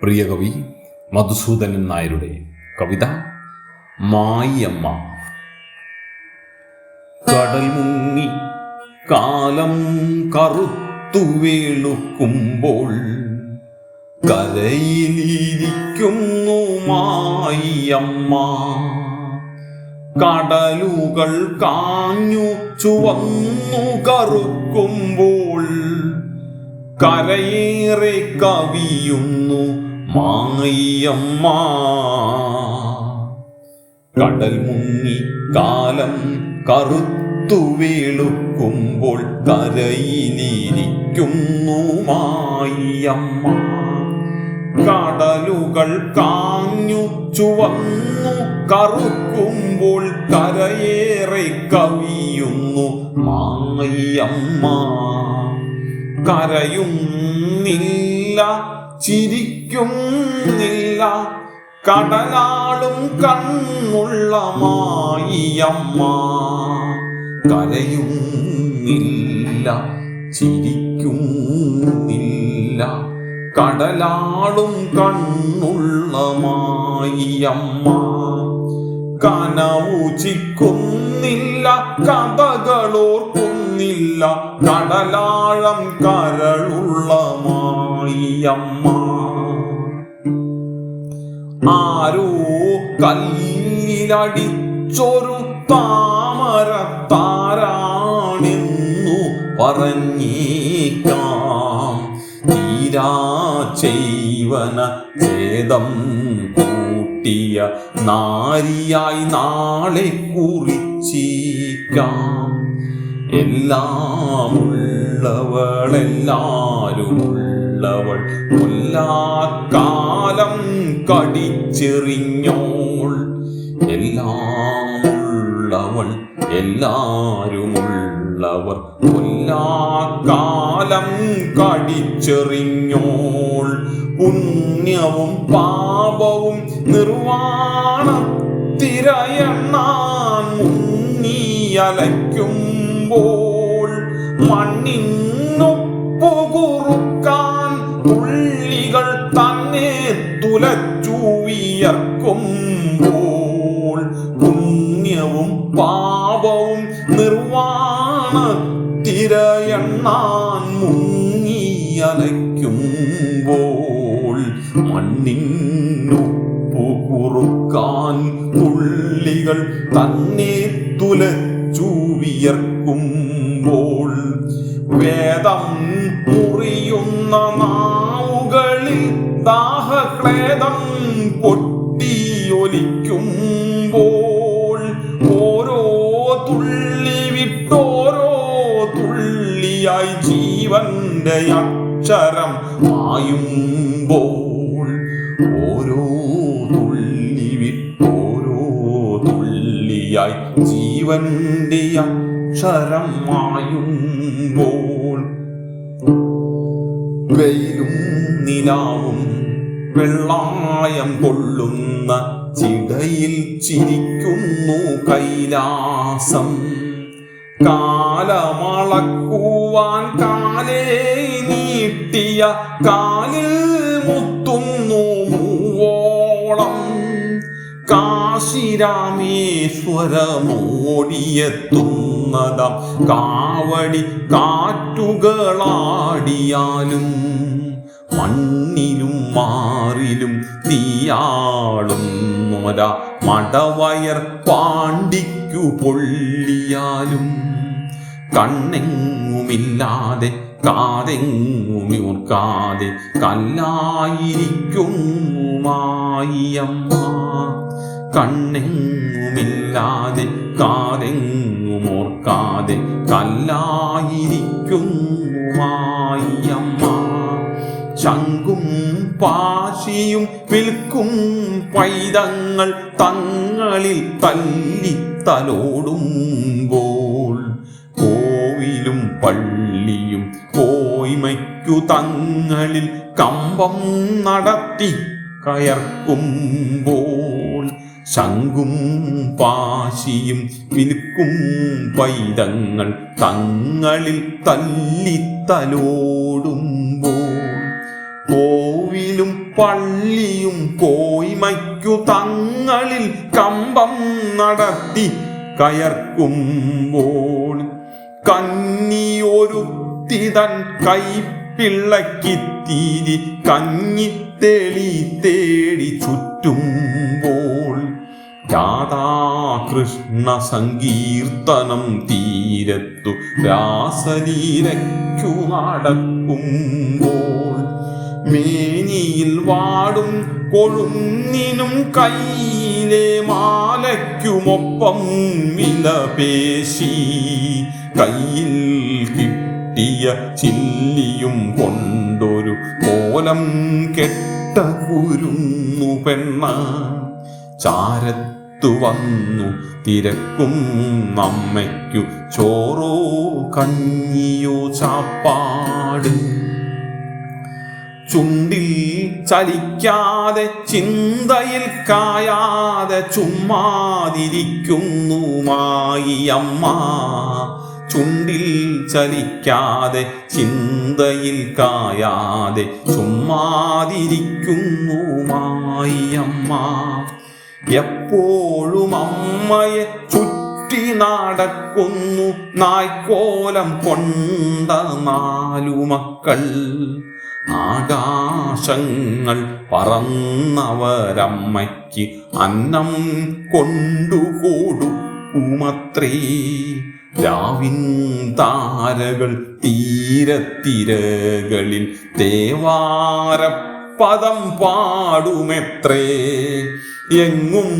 പ്രിയ കവി മധുസൂദനൻ നായരുടെ കവിത മായിയമ്മ കടൽ മുങ്ങി കാലം കറുത്തു വീളുക്കുമ്പോൾ കരയിലിരിക്കുന്നു മായിയമ്മ കടലുകൾ കാഞ്ഞു ചുവന്നു കറുക്കുമ്പോൾ കരയേറെ കവിയുന്നു മായമ്മ കടൽ മുങ്ങി കാലം കറുത്തു വീളുക്കുമ്പോൾ കരയിലിരിക്കുന്നു മായമ്മ കടലുകൾ കാഞ്ഞു ചുവന്നു കറുക്കുമ്പോൾ കരയേറെ കവിയുന്നു മായമ്മ കരയുന്നില്ല ചിരിക്കുന്നില്ല. കടലാളും കണ്ണുള്ള മായിയമ്മ കരയുന്നില്ല. ചിരിക്കുന്നില്ല. കടലാളും കണ്ണുള്ള മായിയമ്മ കനവു ചിക്കുന്നില്ല കഥകളോർക്കുന്നില്ല കടലാഴം കരളുള്ള മായിയമ്മ ആരോ കല്ലിലടിച്ചൊരു താമരത്താരാണെന്നു പറഞ്ഞേക്കാം. തീരാ ചെയ്വന ഛേദം കൂട്ടിയ നാരിയായി നാളെ കുറിച്ചേക്കാം. എല്ലാമുള്ളവളെല്ലാരുമുള്ളവൾ കൊല്ലാക്കാലം കടിച്ചെറിഞ്ഞോൾ. എല്ലാമുള്ളവൾ എല്ലാരുമുള്ളവർ കൊല്ലാക്കാലം കടിച്ചെറിഞ്ഞോൾ. പുണ്യവും പാപവും നിർവാണ തിരയണ്ണാൻ മുങ്ങിയലയ്ക്കുമ്പോൾ മണ്ണിന്നുപ്പുകുറുക്കാൻ പുള്ളികൾ തന്നെ തുലച്ചു വിയർക്കുമ്പോൾ പുണ്യവും പാപവും നിർവാണ തിരയണ്ണാൻ മുങ്ങിയലയ്ക്കുമ്പോൾ മണ്ണിന്നുപ്പുകുറുക്കാൻ പുള്ളികൾ തന്നെ തുലച്ചു വിയർക്കുമ്പോൾ വേദം മുറിയുന്ന നാവുകളിൽ ദാഹക്ലേദം പൊട്ടിയൊലിക്കുമ്പോൾ ഓരോ തുള്ളി വിട്ടോരോ തുള്ളിയായി ജീവന്റെ അക്ഷരം മായുമ്പോൾ ഓരോ തുള്ളി വിട്ടോരോ തുള്ളിയായി ജീവന്റെ അക്ഷരം മായുമ്പോൾ വെയിലും നിലാവും വെള്ളായം കൊള്ളുന്ന ചിടയിൽ ചിരിക്കുന്നു കൈലാസം. കാലമളക്കുവാൻ കാലേ നീട്ടിയ കാലിൽ മുത്തുന്നു മൂവോളം. കാശിരാമേശ്വരമോടിയെത്തുന്നതാം കാവടി കാറ്റുകളാടിയാലും മണ്ണിലും മാറിലും തീയാളും മടവയർ പാണ്ടിക്കു പൊള്ളിയാലും കണ്ണെങ്ങുമില്ലാതെ കാതെങ്ങുമിർക്കാതെ കല്ലായിരിക്കും മായിയമ്മ കണ്ണെങ്ങുമില്ലാതെ കാതെങ്ങുമോർക്കാതെ കല്ലായിരിക്കും മായിയമ്മ ശങ്കും പാശിയും വിൽക്കും പൈതങ്ങൾ തങ്ങളിൽ തല്ലിത്തലോടുമ്പോൾ. കോവിലും പള്ളിയും കോയ്മയ്ക്കു തങ്ങളിൽ കമ്പം നടത്തി കയർക്കുമ്പോൾ. ശംഖും പാശിയും വിൽക്കും പൈതങ്ങൾ തങ്ങളിൽ തല്ലിത്തലോടുമ്പോൾ കോവിലും പള്ളിയും കോയ്മയ്ക്കു തങ്ങളിൽ കമ്പം നടത്തി കയർക്കുമ്പോൾ കന്നിയൊരുത്തി തൻ കഞ്ഞി കഞ്ഞിത്തേളി തേടി ചുറ്റുമ്പോൾ രാധാകൃഷ്ണ സങ്കീർത്തനം തീരത്തു രാസലീലയ്ക്കു നടക്കുമ്പോൾ മേനിയിൽ വാടും കൊഴുന്നിനും കയ്യിലെ മാലയ്ക്കുമൊപ്പം വിലപേശി കയ്യിൽ കിട്ടിയ ചില്ലിയും കൊണ്ടൊരു കോലം കെട്ട കുരുന്നു പെണ്ണ ചാരത്തു വന്നു. തിരക്കും നമ്മയ്ക്കു ചോറോ കഞ്ഞിയോ ചാപ്പാട്. ചുണ്ടിൽ ചലിക്കാതെ ചിന്തയിൽ കായാതെ ചുമ്മാതിരിക്കുന്നു മായി അമ്മ. ചുണ്ടിൽ ചലിക്കാതെ ചിന്തയിൽ കായാതെ ചുമ്മാതിരിക്കുന്നു മായി അമ്മ. എപ്പോഴും അമ്മയെ ചുറ്റി നടക്കുന്നു നായ്ക്കോലം കൊണ്ട നാലു മക്കൾ. ആകാശങ്ങൾ പറന്നവരമ്മയ്ക്ക് അന്നം കൊണ്ടുകൊടുക്കുമത്രേ. രാവിൻ താരകൾ തീരത്തിരകളിൽ തേവാരപ്പദം പാടുമെത്രേ. എങ്ങും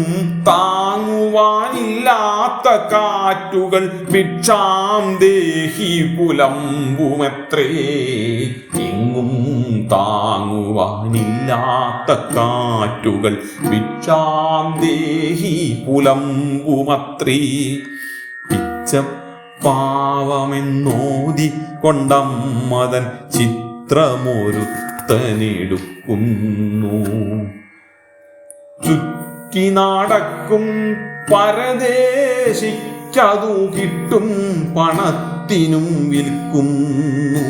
താങ്ങുവാനില്ലാത്ത കാറ്റുകൾ ഭിക്ഷാം ദേഹി പുലമ്പുമെത്രേ. എങ്ങും താങ്ങുവാനില്ലാത്ത കാറ്റുകൾ ഭിക്ഷാം ദേഹി പുലമ്പുമത്രേ. പിച്ച പാവമെന്നോതി കൊണ്ടമ്മതൻ ചിത്രമൊരുത്തനെടുക്കുന്നു. ചുറ്റി നടക്കും പരദേശിക്കതു കിട്ടും പണത്തിനും വിൽക്കുന്നു.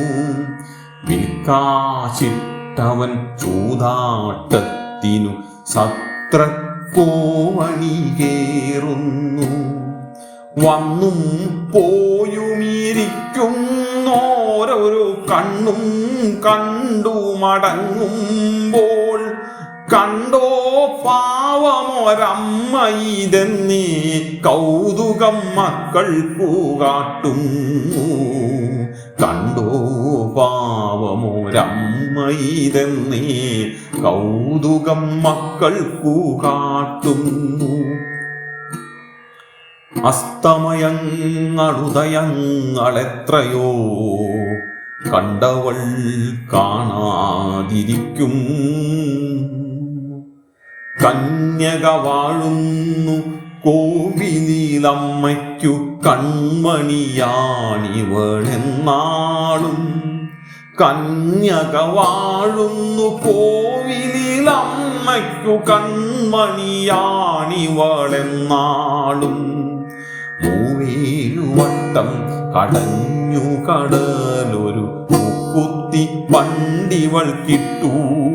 വിൽക്കാശിട്ടവൻ ചൂതാട്ടത്തിനു സത്രക്കോവണി കേറുന്നു വന്നും പോയുമിരിക്കുന്നോരോരോ കണ്ണും കണ്ടു മടങ്ങുമ്പോൾ കണ്ടോ പാവമൊരമ്മയിതെന്നീ കൗതുകം മക്കൾ കാട്ടുന്നു കണ്ടോ പാവമൊരമ്മയിതെന്നീ കൗതുകം മക്കൾക്കു കാട്ടുന്നു അസ്തമയങ്ങളുദയങ്ങളെത്രയോ കണ്ടവൾ കാണാതിരിക്കും. കന്യക വാഴുന്നു കോവിലീലമ്മയ്ക്കു കൺമണിയാണിവളെന്നാളും. കന്യക വാഴുന്നു കോവിലമ്മയ്ക്കു കൺമണിയാണിവളെന്നാളും. മൂവേഴുവട്ടം കടഞ്ഞു കടലൊരു കുത്തി വണ്ടിവൾ മൂന്നു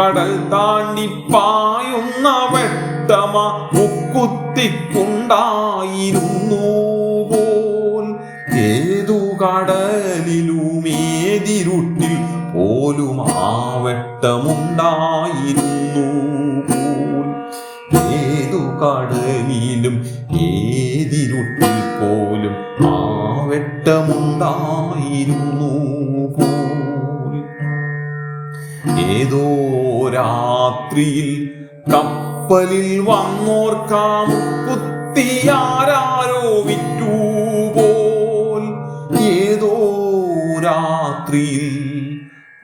കടൽ താണ്ടി പായുന്ന വെട്ടമ മുക്കുത്തിക്കുണ്ടായിരുന്നു പോൽ ഏതു കടലിലുമേതിരുട്ടിൽ പോലും ആ വെട്ടമുണ്ടായിരുന്നു പോൽ ഏതു കടലിലും ഏതിരുട്ടിൽ പോലും ആ വെട്ടമുണ്ടായിരുന്നു ഏതോ രാത്രിയിൽ കപ്പലിൽ വന്നോർക്കാം കുത്തിയാരാരോ വിറ്റുപോൽ. ഏതോ രാത്രിയിൽ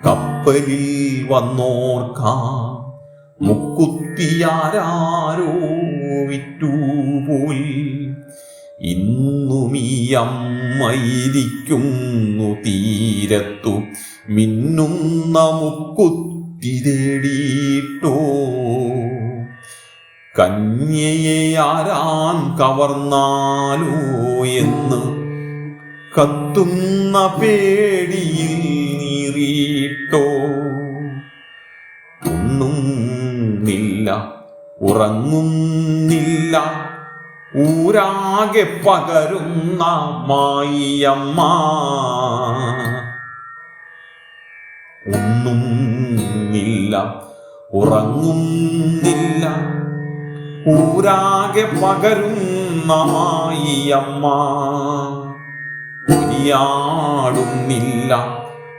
കപ്പലിൽ വന്നോർക്കാം മുക്കുത്തിയാരാരോ വിറ്റുപോൽ. ഇന്നും അമ്മയിരിക്കുന്നു തീരത്തു. മിന്നും മുക്കുത്തി തേടിയിട്ടോ. കന്യയെ ആരാൻ കവർന്നാലോ എന്ന് കത്തുന്ന പേടിയിൽ നീറിയിട്ടോ. ഉണ്ണുന്നില്ല ഉറങ്ങുന്നില്ല ഊരാകെ പകരുന്ന മായിയമ്മ. ഉണ്ണുന്നില്ല ഉറങ്ങുന്നില്ല. ഊരാകെ പകരുന്ന മായിയമ്മ. ഉരിയാടുന്നില്ല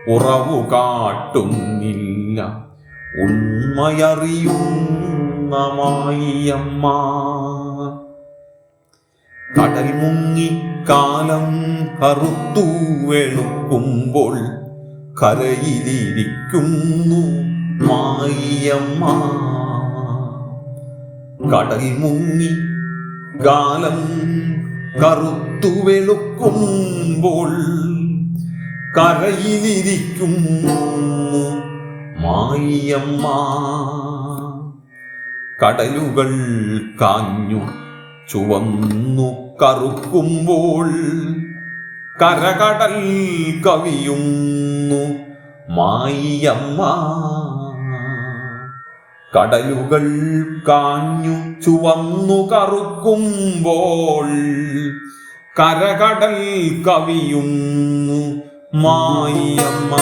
ഉറവു കാട്ടുന്നില്ല ഉണ്മയറിയുന്ന മായിയമ്മ. കടൽ മുങ്ങി കാലം കറുത്തു വെളുക്കുമ്പോൾ കരയിലിരിക്കുന്നു മായിയമ്മ. കടൽ മുങ്ങി കാലം കറുത്തു വെളുക്കുമ്പോൾ കരയിലിരിക്കുന്നു മായിയമ്മ. കടലുകൾ കാഞ്ഞു ചുവന്നു കറുക്കുമ്പോൾ കരകടൽ കവിയുന്നു മായിയമ്മ കടലുകൾ കാഞ്ഞു ചുവന്നു കറുക്കുമ്പോൾ കരകടൽ കവിയുന്നു മായിയമ്മ